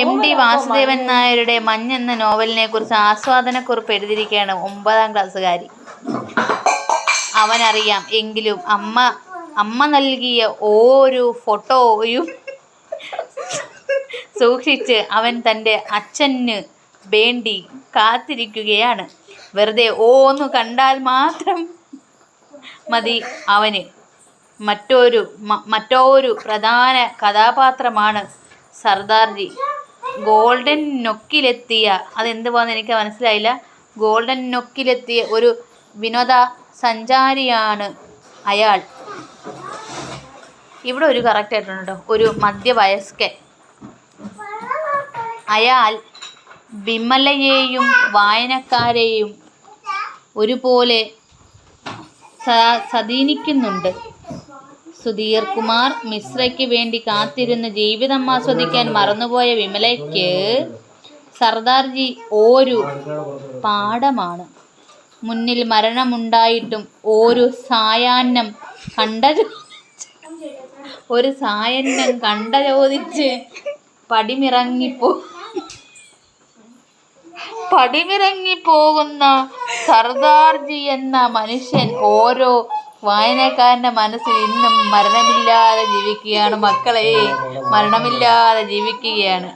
M T Vasudevan നായരുടെ മഞ്ഞ് എന്ന നോവലിനെ കുറിച്ച് ആസ്വാദനക്കുറിപ്പ് എഴുതിയിരിക്കുകയാണ് ഒമ്പതാം ക്ലാസ്സുകാരി. അവനറിയാം എങ്കിലും അമ്മ അമ്മ നൽകിയ ഓരോ ഫോട്ടോയും സൂക്ഷിച്ച് അവൻ തന്റെ അച്ഛന് വേണ്ടി കാത്തിരിക്കുകയാണ്. വെറുതെ ഓന്നു കണ്ടാൽ മാത്രം മതി അവന്. മറ്റൊരു മറ്റൊരു പ്രധാന കഥാപാത്രമാണ് സർദാർജി. ഗോൾഡൻ നൊക്കിലെത്തിയ അതെന്തുവാന്ന് എനിക്ക് മനസ്സിലായില്ല. ഗോൾഡൻ നൊക്കിലെത്തിയ ഒരു വിനോദ സഞ്ചാരിയാണ് അയാൾ. ഇവിടെ ഒരു കറക്റ്റ് ആയിട്ടുണ്ട്? കേട്ടോ ഒരു മധ്യവയസ്കൻ. അയാൾ വിമലയെയും വായനക്കാരെയും ഒരുപോലെ സ- സ്വാധീനിക്കുന്നുണ്ട്. സുധീർ കുമാർ മിശ്രയ്ക്ക് വേണ്ടി കാത്തിരുന്ന് ജീവിതം ആസ്വദിക്കാൻ മറന്നുപോയ വിമലയ്ക്ക് സർദാർജി ഒരു പാഠമാണ്. മുന്നിൽ മരണമുണ്ടായിട്ടും ഒരു സായാഹ്നം കണ്ട ഒരു സായന്നം കണ്ട ചോദിച്ച് പടിമിറങ്ങിപ്പോ പടിമിറങ്ങി പോകുന്ന സർദാർജി എന്ന മനുഷ്യൻ ഓരോ വായനക്കാരന്റെ മനസ്സിൽ ഇന്നും മരണമില്ലാതെ ജീവിക്കുകയാണ്. മക്കളെ മരണമില്ലാതെ ജീവിക്കുകയാണ്.